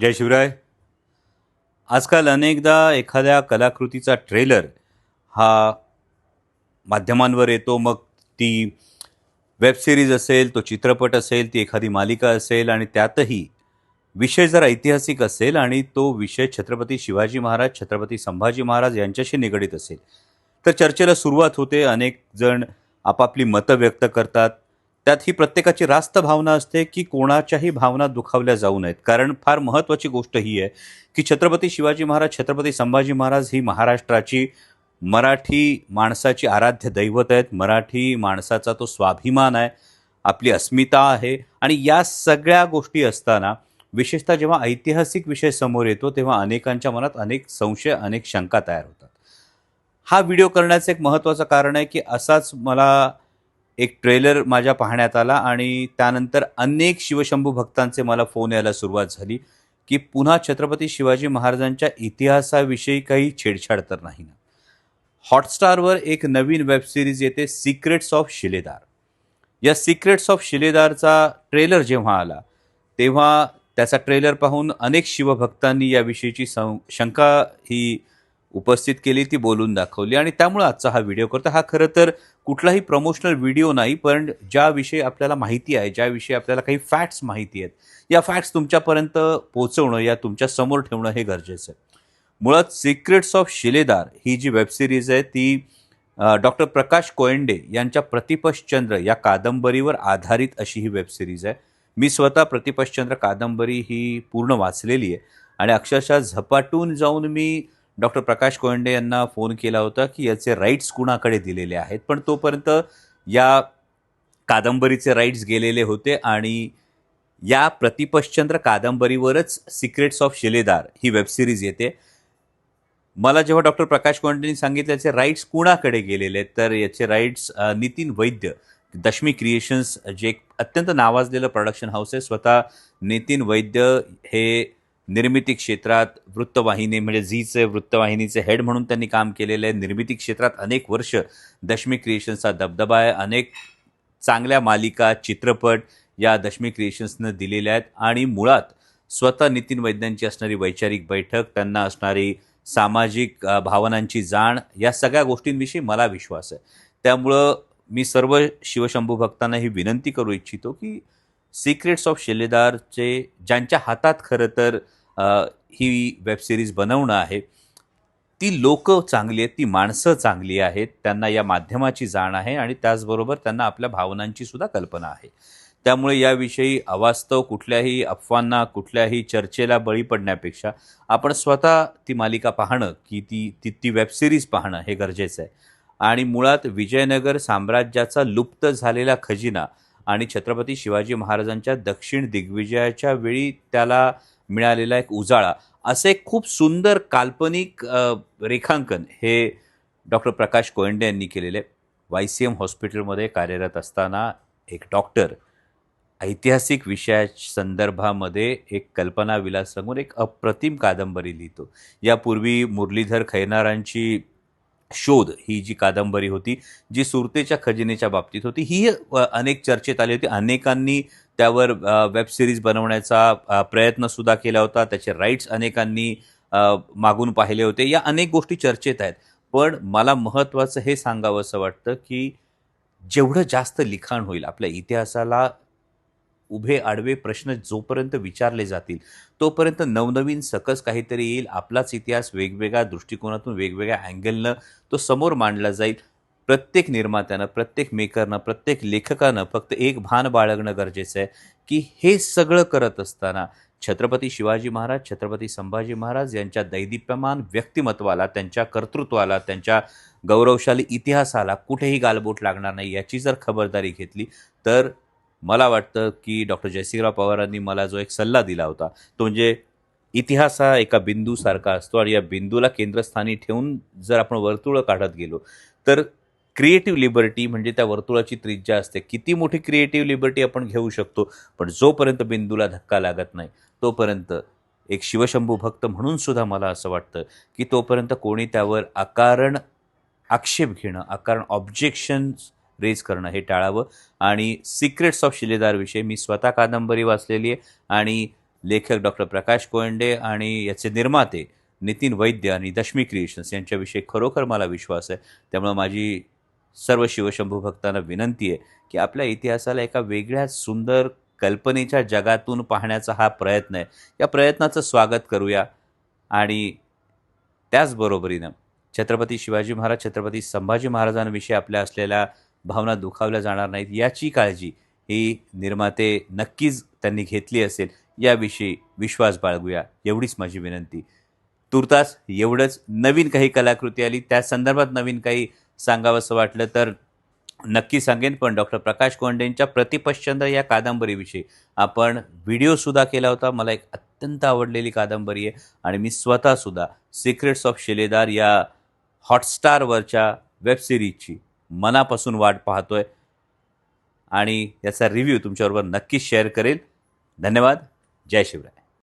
जय शिवराय. आजकाल अनेकदा एखाद्या कलाकृतीचा ट्रेलर हा माध्यमांवर येतो. मग ती वेब सिरीज असेल तो चित्रपट असेल ती एखादी मालिका असेल आणि त्यातही विषय जर ऐतिहासिक असेल आणि तो विषय छत्रपती शिवाजी महाराज छत्रपती संभाजी महाराज यांच्याशी निगडीत असेल. तर चर्चेला सुरुवात होते. अनेक जण आपापली मतं व्यक्त करतात. त्यात ही प्रत्येकाची रास्त भावना असते की कोणाच्याही भावना दुखावल्या जाऊ नयेत. कारण फार महत्त्वाची गोष्ट ही आहे की छत्रपती शिवाजी महाराज छत्रपती संभाजी महाराज ही महाराष्ट्राची मराठी माणसाची आराध्य दैवत आहेत. मराठी माणसाचा तो स्वाभिमान आहे. आपली अस्मिता आहे. आणि या सगळ्या गोष्टी असताना विशेषतः जेव्हा ऐतिहासिक विषय समोर येतो तेव्हा अनेकांच्या मनात अनेक संशय अनेक शंका तयार होतात. हा व्हिडिओ करण्याचं एक महत्त्वाचं कारण आहे की असाच मला एक ट्रेलर माझ्या पाहण्यात आला आणि त्यानंतर अनेक शिवशंभू भक्तांचे मला फोन यायला सुरुवात झाली की पुन्हा छत्रपती शिवाजी महाराजांच्या इतिहासाविषयी काही छेडछाड तर नाही ना. हॉटस्टारवर एक नवीन वेब सिरीज येते सिक्रेट्स ऑफ शिलेदार. या सिक्रेट्स ऑफ शिलेदारचा ट्रेलर जेव्हा आला तेव्हा त्याचा ट्रेलर पाहून अनेक शिवभक्तांनी याविषयीची सं शंका ही उपस्थित केली ती बोलून दाखवली आणि त्यामुळं आजचा हा व्हिडिओ करतो. हा खरं तर कुठलाही प्रमोशनल व्हिडिओ नाही पण ज्याविषयी आपल्याला माहिती आहे ज्याविषयी आपल्याला काही फॅक्ट्स माहिती आहेत या फॅक्ट्स तुमच्यापर्यंत पोहोचवणं या तुमच्यासमोर ठेवणं हे गरजेचं आहे. मुळात सिक्रेट्स ऑफ शिलेदार ही जी वेब सिरीज आहे ती डॉक्टर प्रकाश कोयंडे यांच्या प्रतिपश्चंद्र या कादंबरीवर आधारित अशी ही वेब सिरीज आहे. मी स्वतः प्रतिपश्चंद्र कादंबरी ही पूर्ण वाचलेली आहे आणि अक्षरशः झपाटून जाऊन मी डॉक्टर प्रकाश कोयंडे यांना फोन केला होता की याचे राईट्स कुणाकडे दिलेले आहेत? पण तोपर्यंत या कादंबरीचे राईट्स गेलेले होते आणि या प्रतिपश्चंद्र कादंबरीवरच सिक्रेट्स ऑफ शिलेदार ही वेब सिरीज येते. मला जेव्हा डॉक्टर प्रकाश कोंडेंनी सांगितलं याचे राईट्स कुणाकडे गेलेले आहेत? तर याचे राईट्स नितीन वैद्य दशमी क्रिएशन्स जे एक अत्यंत नावाजलेलं प्रोडक्शन हाऊस आहे. स्वतः नितीन वैद्य हे निर्मिती क्षेत्रात वृत्तवाहिनी म्हणजे झीचे वृत्तवाहिनीचे हेड म्हणून त्यांनी काम केलेलं आहे. निर्मिती क्षेत्रात अनेक वर्ष दशमी क्रिएशन्सचा दबदबा आहे. अनेक चांगल्या मालिका चित्रपट या दशमी क्रिएशन्सनं दिलेल्या आहेत. आणि मुळात स्वतः नितीन वैद्यांची असणारी वैचारिक बैठक त्यांना असणारी सामाजिक भावनांची जाण या सगळ्या गोष्टींविषयी मला विश्वास आहे. त्यामुळं मी सर्व शिवशंभू भक्तांना ही विनंती करू इच्छितो की सिक्रेट्स ऑफ शिलेदारचे ज्यांच्या हातात खरं तर ही वेब सिरीज बनवणं आहे. ती लोक चांगली आहेत ती माणसं चांगली आहेत त्यांना या माध्यमाची जाण आहे आणि त्याचबरोबर त्यांना आपल्या भावनांची सुद्धा कल्पना आहे. त्यामुळे याविषयी अवास्तव कुठल्याही अफवांना कुठल्याही चर्चेला बळी पडण्यापेक्षा आपण स्वतः ती मालिका पाहणं की ती ती ती वेब सिरीज पाहणं हे गरजेचं आहे. आणि मुळात विजयनगर साम्राज्याचा लुप्त झालेला खजिना आणि छत्रपती शिवाजी महाराजांच्या दक्षिण दिग्विजयाच्या वेळी त्याला मिळालेला एक उजाळा. असे खूप सुंदर काल्पनिक रेखांकन हे डॉक्टर प्रकाश कोयंडे यांनी केलेले. वाय सी एम हॉस्पिटलमध्ये कार्यरत असताना एक डॉक्टर ऐतिहासिक विषया संदर्भामध्ये एक कल्पना विलास एक अप्रतिम कादंबरी लिहितो. यापूर्वी मुरलीधर खैनारांची शोध ही जी कादंबरी होती जी सुरतेच्या खजिनेच्या बाबतीत होती ही अनेक चर्चेत आली होती. अनेकांनी त्यावर वेब सिरीज बनवण्याचा प्रयत्नसुद्धा केला होता. त्याचे राईट्स अनेकांनी मागून पाहिले होते. या अनेक गोष्टी चर्चेत आहेत. पण मला महत्त्वाचं हे सांगावं असं वाटतं की जेवढं जास्त लिखाण होईल आपल्या इतिहासाला उभे आडवे प्रश्न जोपर्यंत विचारले जातील तोपर्यंत नवनवीन सकस काहीतरी येईल. आपलाच इतिहास वेगवेगळ्या दृष्टिकोनातून वेगवेगळ्या अँगलनं तो समोर मांडला जाईल. प्रत्येक निर्मात्यानं प्रत्येक मेकरनं प्रत्येक लेखकानं फक्त एक भान बाळगणं गरजेचं आहे की हे सगळं करत असताना छत्रपती शिवाजी महाराज छत्रपती संभाजी महाराज यांच्या दैदिप्यमान व्यक्तिमत्वाला त्यांच्या कर्तृत्वाला त्यांच्या गौरवशाली इतिहासाला कुठेही गालबोट लागणार नाही याची जर खबरदारी घेतली तर मला वाटतं की डॉक्टर जयसिंगराव पवारांनी मला जो एक सल्ला दिला होता तो म्हणजे इतिहास हा एका बिंदूसारखा असतो आणि या बिंदूला केंद्रस्थानी ठेवून जर आपण वर्तुळं काढत गेलो तर क्रिएटिव्ह लिबर्टी म्हणजे त्या वर्तुळाची त्रिज्या असते. किती मोठी क्रिएटिव्ह लिबर्टी आपण घेऊ शकतो पण जोपर्यंत बिंदूला धक्का लागत नाही तोपर्यंत एक शिवशंभू भक्त म्हणून सुद्धा मला असं वाटतं की तोपर्यंत कोणी त्यावर अकारण आक्षेप घेणं अकारण ऑब्जेक्शन्स रेज करणं हे टाळावं. आणि सिक्रेट्स ऑफ शिलेदारविषयी मी स्वतः कादंबरी वाचलेली आहे आणि लेखक डॉक्टर प्रकाश कोयंडे आणि याचे निर्माते नितीन वैद्य आणि दशमी क्रिएशन्स यांच्याविषयी खरोखर मला विश्वास आहे. त्यामुळं माझी सर्व शिवशंभू भक्तांना विनंती आहे की आपल्या इतिहासाला एका वेगळ्या सुंदर कल्पनेच्या जगातून पाहण्याचा हा प्रयत्न आहे. या प्रयत्नाचं स्वागत करूया. आणि त्याचबरोबरीनं छत्रपती शिवाजी महाराज छत्रपती संभाजी महाराजांविषयी आपल्या असलेल्या भावना दुखावल्या जाणार नाहीत. याची काळजी ही निर्माते नक्कीच त्यांनी घेतली असेल. याविषयी विश्वास बाळगूया. एवढीच माझी विनंती. तुर्तास एवढंच नवीन काही कलाकृती आली. त्या संदर्भात नवीन काही सांगावंसं वाटलं तर नक्की सांगेन. पण डॉक्टर प्रकाश कोंडेंच्या प्रतिपश्चंद्र या कादंबरीविषयी आपण व्हिडिओसुद्धा केला होता. मला एक अत्यंत आवडलेली कादंबरी आहे. आणि मी स्वतःसुद्धा सिक्रेट्स ऑफ शिलेदार या हॉटस्टारवरच्या वेबसिरीजची मनापासून वाट पाहतोय. आणि याचा रिव्ह्यू तुमच्याबरोबर नक्कीच शेअर करेल. धन्यवाद. जय शिवराय.